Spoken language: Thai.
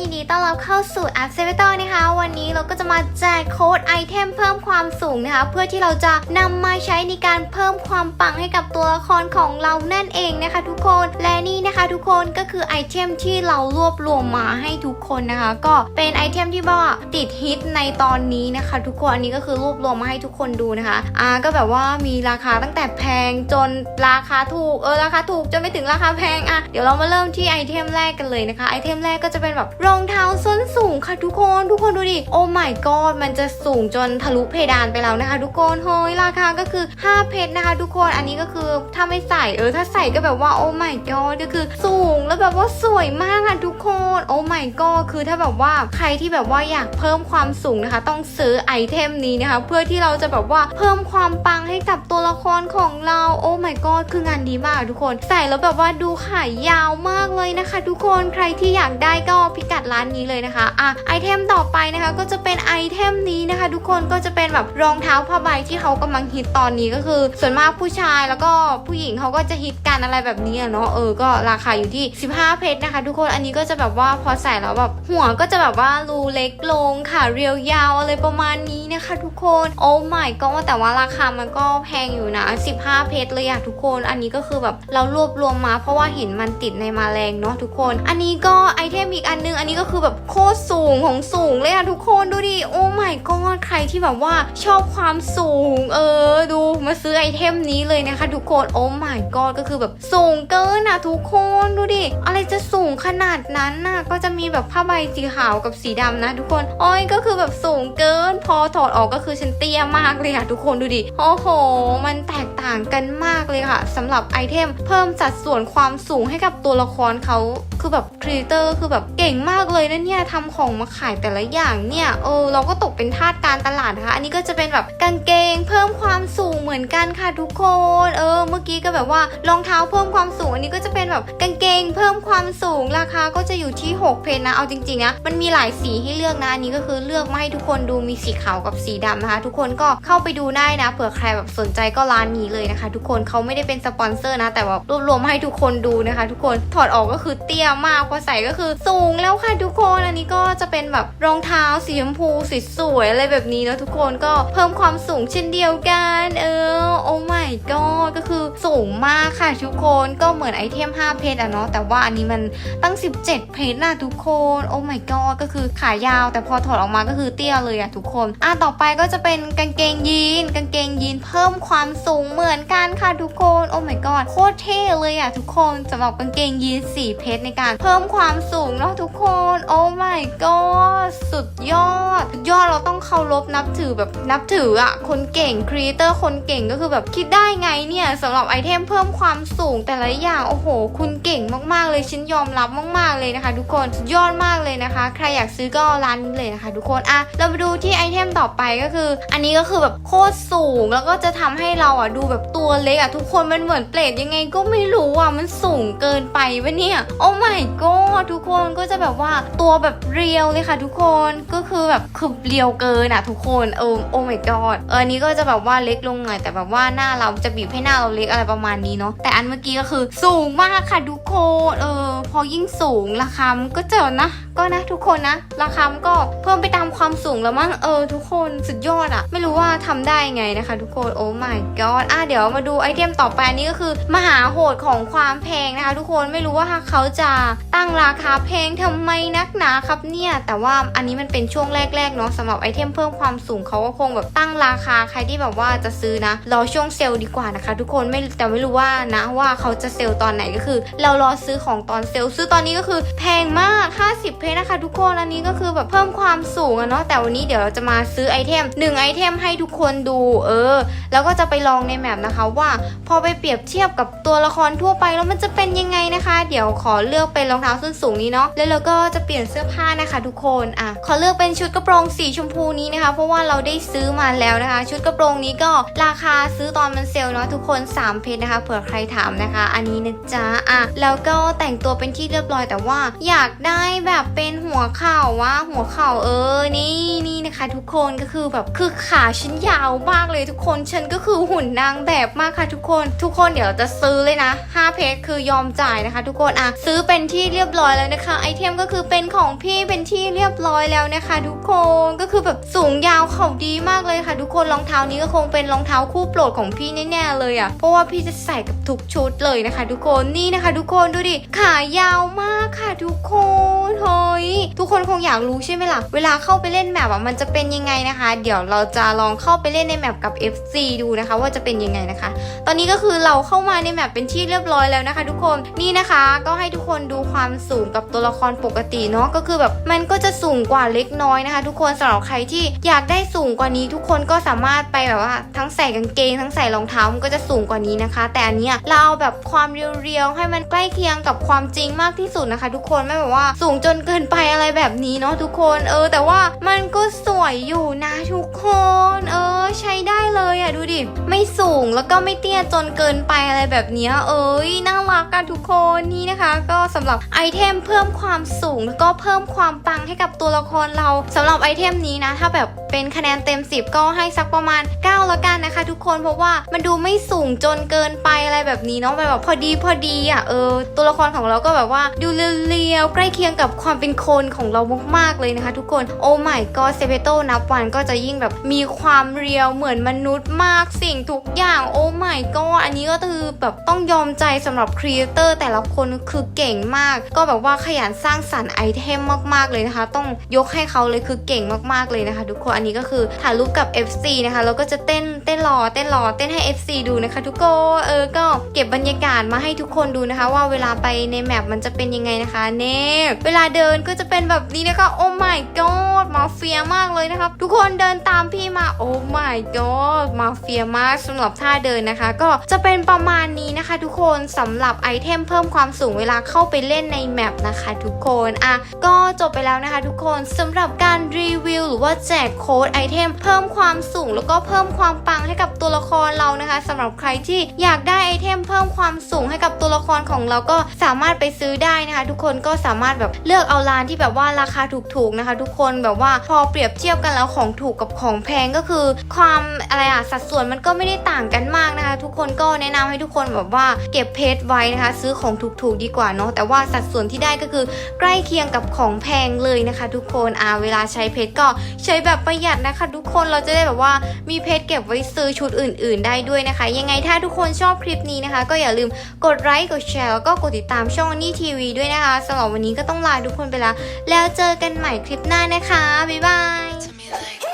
ยินดีต้อนรับเข้าสู่แอปเซเวเตอร์นะคะ วันนี้เราก็จะมาแจกโค้ดไอเทมเพิ่มความสูงนะคะ เพื่อที่เราจะนำมาใช้ในการเพิ่มความปังให้กับตัวละครของเรานั่นเองนะคะ ทุกคนและนี่นะคะ ทุกคนก็คือไอเทมที่เรารวบรวมมาให้ทุกคนนะคะ ก็เป็นไอเทมที่ว่าติดฮิตในตอนนี้นะคะ ทุกคนอันนี้ก็คือรวบรวมมาให้ทุกคนดูนะคะอ่าก็แบบว่ามีราคาตั้งแต่แพงจนราคาถูกเออราคาถูกจนไม่ถึงราคาแพงอะเดี๋ยวเรามาเริ่มที่ไอเทมแรกกันเลยนะคะไอเทมแรกก็จะเป็นแบบรองเท้าส้นสูงค่ะทุกคนทุกคนดูดิ โอ้ my god มันจะสูงจนทะลุเพดานไปแล้วนะคะ ทุกคนเฮ้ยราคาก็คือ 5 เพชรนะคะ ทุกคนอันนี้ก็คือถ้าไม่ใส่เออถ้าใส่ก็แบบว่าโอ้ my god ก็คือสูงแล้วแบบว่าสวยมากค่ะทุกคนโอ้ my god คือถ้าแบบว่าใครที่แบบว่าอยากเพิ่มความสูงนะคะ ต้องซื้อไอเทมนี้นะคะ เพื่อที่เราจะแบบว่าเพิ่มความปังให้กับตัวละครของเราโอ้ my god คืองานดีมากทุกคน ใส่แล้วแบบว่าดูขายยาวมากเลยนะคะ ทุกคนใครที่อยากได้ก็พิกัดร้านนี้เลยนะคะอะไอเทมต่อไปนะคะก็จะเป็นไอเทมนี้นะคะ ทุกคนก็จะเป็นแบบรองเท้าผ้าใบที่เขากำลังฮิตตอนนี้ก็คือ ส่วนมากผู้ชายแล้วก็ผู้หญิงเขาก็จะฮิตกันอะไรแบบนี้เนาะเออก็ราคาอยู่ที่ 15 เพชรนะคะ ทุกคนอันนี้ก็จะแบบว่าพอใส่แล้วแบบหัวก็จะแบบว่ารูเล็กลงค่ะเรียวยาวอะไรประมาณนี้นะคะ ทุกคนโอ้ my ก็แต่ว่าราคามันก็แพงอยู่นะ 15 เพชรเลยอะทุกคนอันนี้ก็คือแบบเรารวบรวมมา เพราะว่าเห็นมันติดในมาแรงเนาะทุกคน อันนี้ก็ไอเทมอีกอันนึงอันนี้ก็คือแบบโคตรสูงของสูงเลยอะทุกคนดูดิ โอ้ my god ใครที่แบบว่าชอบความสูง เออ ดูมาซื้อไอเทมนี้เลยนะคะ ทุกคน โอ้ my god ก็คือแบบสูงเกินอะทุกคนดูดิ อะไรจะสูงขนาดนั้นน่ะ ก็จะมีแบบผ้าใบสีขาวกับสีดำนะ ทุกคน โอ้ยก็คือแบบสูงเกิน พอถอดออกก็คือฉันเตี้ยมากเลยอะทุกคนดูดิ โอ้โห มันแตกต่างกันมากเลยค่ะสำหรับไอเทม เพิ่มสัดส่วนความสูงให้กับตัวละครเขาคือแบบครีเอเตอร์คือแบบเก่งมากเลยนะเนี่ยทำของมาขายแต่ละอย่างเนี่ยเออเราก็ตกเป็นทาสการตลาดนะคะ อันนี้ก็จะเป็นแบบกางเกงเพิ่มความสูงเหมือนกันค่ะทุกคน เออ เมื่อกี้ก็แบบว่ารองเท้าเพิ่มความสูง อันนี้ก็จะเป็นแบบกางเกงเพิ่มความสูงราคาก็จะอยู่ที่ 6 เพนนะเอาจริงๆนะมันมีหลายสีให้เลือกนะอันนี้ก็คือเลือกมาให้ทุกคนดูมีสีขาวกับสีดำนะคะ ทุกคนก็เข้าไปดูได้นะเผื่อใครแบบสนใจก็ร้านนี้เลยนะคะ ทุกคนเขาไม่ได้เป็นสปอนเซอร์นะแต่ว่ารวบรวมให้ทุกคนดูนะคะ ทุกคนถอดออกก็คือเตี้ยมากพอใส่ก็คือสูงแล้วค่ะทุกคนอันนี้ก็จะเป็นแบบรองเท้าสีชมพูสีสวยอะไรแบบนี้เนอะทุกคนก็เพิ่มความสูงเช่นเดียวกัน เออโอ้ my god ก็คือสูงมากค่ะทุกคนก็เหมือนไอเทม 5 เพชรอะเนาะแต่ว่าอันนี้มันตั้ง 17 เพชรนะทุกคนโอ้ my god ก็คือขายาว แต่พอถอดออกมาก็คือเตี้ยเลยอะทุกคนอะต่อไปก็จะเป็นกางเกงยีนกางเกงยีนเพิ่มความสูงเหมือนกันค่ะทุกคนโอ้ my god โคตรเท่เลยอะทุกคนสำหรับกางเกงยีนสีเพชรในการ เพิ่มความสูงเนาะทุกคนโอ้ my god สุดยอด สุดยอดเราต้องเคารพนับถือแบบนับถืออะคนเก่งครีเอเตอร์คนเก่งก็คือแบบคิดได้ไงเนี่ยสำหรับไอเทมเพิ่มความสูงแต่ละอย่าง โอ้โห คุณเก่งมากๆเลยฉันยอมรับมาก ๆเลยนะคะ ทุกคนสุดยอดมากเลยนะคะ ใครอยากซื้อก็ร้านนี้เลยนะคะ ทุกคนอะเรามาดูที่ไอเทมต่อไปก็คือ อันนี้ก็คือแบบโคตรสูงแล้วก็จะทำให้เราอะดูแบบตัวเล็กอะทุกคนมันเหมือนเปรตยังไงก็ไม่รู้อะมันสูงเกินไปวะเนี่ย โอ้ my god ทุกคนก็จะแบบว่าตัวแบบเรียวเลยค่ะทุกคนก็คือแบบคือเรียวเกินอะทุกคนเออโอ้ my god เออนี้ก็จะแบบว่าเล็กลงหน่อยแต่แบบว่าหน้าเราจะบีบให้หน้าเราเล็กอะไรประมาณนี้เนาะแต่อันเมื่อกี้ก็คือสูงมากค่ะทุกคนเออพอยิ่งสูงราคามันก็เจอนะ ก็นะทุกคนนะ ราคามันก็เพิ่มไปตามความสูงแล้วมั้งเออ ทุกคนสุดยอดอะไม่รู้ว่าทำได้ไงนะคะ ทุกคนโอ้ my god อะเดี๋ยวมาดูไอเทมต่อไปอันนี้ก็คือ มหาโหดของความแพงนะคะ ทุกคนไม่รู้ว่าเขาจะตั้งราคาแพงทำไมนักหนาครับเนี่ย แต่ว่าอันนี้มันเป็นช่วงแรกๆเนาะสำหรับไอเทมเพิ่มความสูงเขาก็คงแบบตั้งราคาใครที่แบบว่าจะซื้อนะ รอช่วงเซลล์ดีกว่านะคะ ทุกคนไม่แต่ไม่รู้ว่านะว่าเขาจะเซลล์ตอนไหนก็คือ เรารอซื้อของตอนเซลล์ซื้อตอนนี้ก็คือแพงมาก 50 เพชรนะคะ ทุกคนอันนี้ก็คือแบบเพิ่มความสูงอะเนาะแต่วันนี้เดี๋ยวเราจะมาซื้อไอเทม1ไอเทมให้ทุกคนดู เออ แล้วก็จะไปลองในแมปนะคะว่าพอไปเปรียบเทียบกับตัวละครทั่วไปแล้วมันจะเป็นยังไงนะคะ เดี๋ยวขอเลือกเป็นรองเท้าส้นสูงนี้เนาะแล้วเราก็จะเปลี่ยนเสื้อผ้านะคะทุกคนอะขอเลือกเป็นชุดกระโปรงสีชมพูนี้นะคะ เพราะว่าเราได้ซื้อมาแล้วนะคะ ชุดกระโปรงนี้ก็ราคาซื้อตอนมันเซลล์เนาะทุกคน 3 เพชรนะคะ เผื่อใครถามนะคะ อันนี้นะจ๊ะอะแล้วก็แต่งตัวเป็นที่เรียบร้อยแต่ว่า อยากได้แบบเป็นหัวเข่าว่าหัวเข่าเออนี่นี่นะคะ ทุกคนก็คือแบบคือขาฉันยาวมากเลยทุกคนฉันก็คือหุ่นนางแบบบมากค่ะทุกคน ทุกคนเดี๋ยวจะซื้อเลยนะ 5 เพชรคือยอมจ่ายนะคะ ทุกคนอะซื้อเป็นที่เรียบร้อยแล้วนะคะไอเทมก็คือเป็นของพี่เป็นที่เรียบร้อยแล้วนะคะ ทุกคนก็คือแบบสูงยาวเขาดีมากเลยค่ะ ทุกคนรองเท้านี้ก็คงเป็นรองเท้าคู่โปรดของพี่แน่ๆเลยอะเพราะว่าพี่จะใส่กับทุกชุดเลยนะคะ ทุกคนนี่นะคะ ทุกคนดูดิขายาวมากค่ะ ทุกคนเฮ้ยทุกคนคงอยากรู้ใช่ไหมล่ะเวลาเข้าไปเล่นแมปอะมันจะเป็นยังไงนะคะ เดี๋ยวเราจะลองเข้าไปเล่นในแมปกับ FC ดูนะคะ ว่าจะเป็นยังไงนะคะ ตอนนี้ก็คือเราเข้ามาในแมปเป็นที่เรียบร้อยแล้วนะคะ ทุกคนนี่นะคะ ก็ให้ทุกคนดูความสูงกับตัวละครปกติเนาะก็คือแบบมันก็จะสูงกว่าเล็กน้อยนะคะ ทุกคนสำหรับใครที่อยากได้สูงกว่านี้ ทุกคนก็สามารถไปแบบว่า ทั้งใส่กางเกง ทั้งใส่รองเท้ามันก็จะสูงกว่านี้นะคะ แต่อันเนี้ยเราเอาแบบความเรียวๆให้มันใกล้เคียงกับความจริงมากที่สุดนะคะ ทุกคนไม่แบบว่าสูงจนเกินไปอะไรแบบนี้เนาะทุกคนเออ แต่ว่ามันก็สวยอยู่นะทุกคน เออ ใช้ได้เลย ดูดิ ไม่สูงแล้วก็ไม่เตี้ยจนเกินไปอะไรแบบนี้เอ้ยน่ารักกันทุกคนนี่นะคะ ก็สำหรับไอเทมเพิ่มความสูงแล้วก็เพิ่มความปังให้กับตัวละครเราสำหรับไอเทมนี้นะถ้าแบบเป็นคะแนนเต็ม 10 ก็ให้สักประมาณ9ละกันนะคะ ทุกคนเพราะว่ามันดูไม่สูงจนเกินไปอะไรแบบนี้เนาะแบบพอดีพอดีอะเออตัวละครของเราก็แบบว่าดูเรียวๆใกล้เคียงกับความเป็นคนของเรามากๆเลยนะคะ ทุกคนโอ้ my god เซเปโตนับวันก็จะยิ่งแบบมีความเรียวเหมือนมนุษย์มากสิ่งทุกอย่างโอ้ my god อันนี้ก็คือแบบต้องยอมใจสำหรับครีเอเตอร์แต่ละคนคือเก่งมาก ก็แบบว่าขยันสร้างสรรค์ไอเทมมากๆเลยนะคะ ต้องยกให้เขาเลยคือเก่งมากๆเลยนะคะ ทุกคนอันนี้ก็คือถ่ายรูปกับ FC นะคะแล้วก็จะเต้นเต้นรอเต้นรอเต้นให้ FC ดูนะคะ ทุกคนเออก็เก็บบรรยากาศมาให้ทุกคนดูนะคะ ว่าเวลาไปในแมปมันจะเป็นยังไงนะคะเน่เวลาเดินก็จะเป็นแบบนี้นะคะโอ้ my god มาเฟียมากเลยนะครับทุกคนเดินตามพี่มาโอ้ my god มาเฟียมากสำหรับท่าเดินนะคะ ก็จะเป็นประมาณนี้นะคะ ทุกคนสำหรับไอเทมเพิ่มความสูงเวลาเข้าไปเล่นในแมปนะคะ ทุกคนอะก็จบไปแล้วนะคะ ทุกคนสำหรับการรีวิวหรือว่าแจกโค้ดไอเทมเพิ่มความสูงแล้วก็เพิ่มความปังให้กับตัวละครเรานะคะสำหรับใครที่อยากได้ไอเทมเพิ่ม ความสูงให้กับตัวละครของเราก็สามารถไปซื้อได้นะคะ ทุกคนก็สามารถแบบเลือกเอาร้านที่แบบว่าราคาถูกๆนะคะ ทุกคนแบบว่าพอเปรียบเทียบกันแล้วของถูกกับของแพงก็คือ ความอะไรอะสัดส่วนมันก็ไม่ได้ต่างกันมากนะคะ ทุกคนก็แนะนำให้ทุกคนแบบว่าเก็บเพชรไว้นะคะ ซื้อของถูกๆดีกว่าเนาะแต่ว่าสัดส่วนที่ได้ก็คือใกล้เคียงกับของแพงเลยนะคะ ทุกคนอ่าเวลาใช้เพชรก็ใช้แบบประหยัดนะคะ ทุกคนเราจะได้แบบว่ามีเพชรเก็บไว้ซื้อชุดอื่น ๆ ได้ด้วยนะคะ ยังไงถ้าทุกคนชอบคลิปนี้นะคะ ก็อย่าลืมกดไลค์กดแชร์แล้วก็กดติดตามช่องนี่ทีวีด้วยนะคะสำหรับวันนี้ก็ต้องลาทุกคนไปแล้ว แล้วเจอกันใหม่คลิปหน้านะคะ บ๊ายบาย